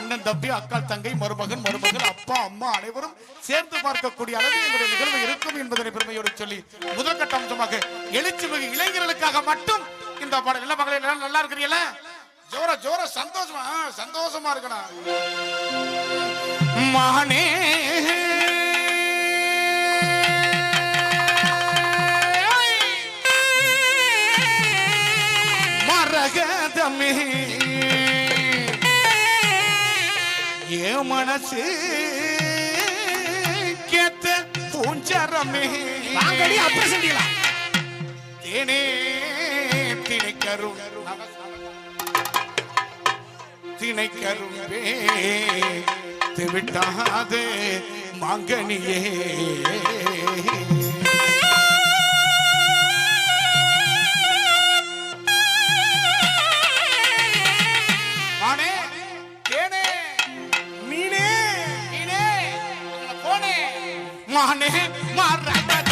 அண்ணன் தம்பி அக்கா தங்கை மருமகன் மருமகள் அப்பா அம்மா அனைவரும் சேர்ந்து பார்க்கக்கூடிய அளவில் எங்களுடைய நிகழ்வு இருக்கும் என்பதனை பெருமையோடு சொல்லி முதற்கட்ட அம்சமாக எழுச்சி மிகு இளைஞர்களுக்காக மட்டும் இந்த படம் நல்ல மகளே நல்லா இருக்கிறீங்களா? ஜோர ஜோர சந்தோஷமா? சந்தோஷமா இருக்கணும் மகனே. மரகதமே. ஏ மனசு கேத்த பூஞ்சரமே வாங்கடி அப்ப செஞ்சிக்கலாம் தேனே திணைக்கரும் திணைக்கரும்பே விட்டாது மாங்கனியே. மானே மாரகதம்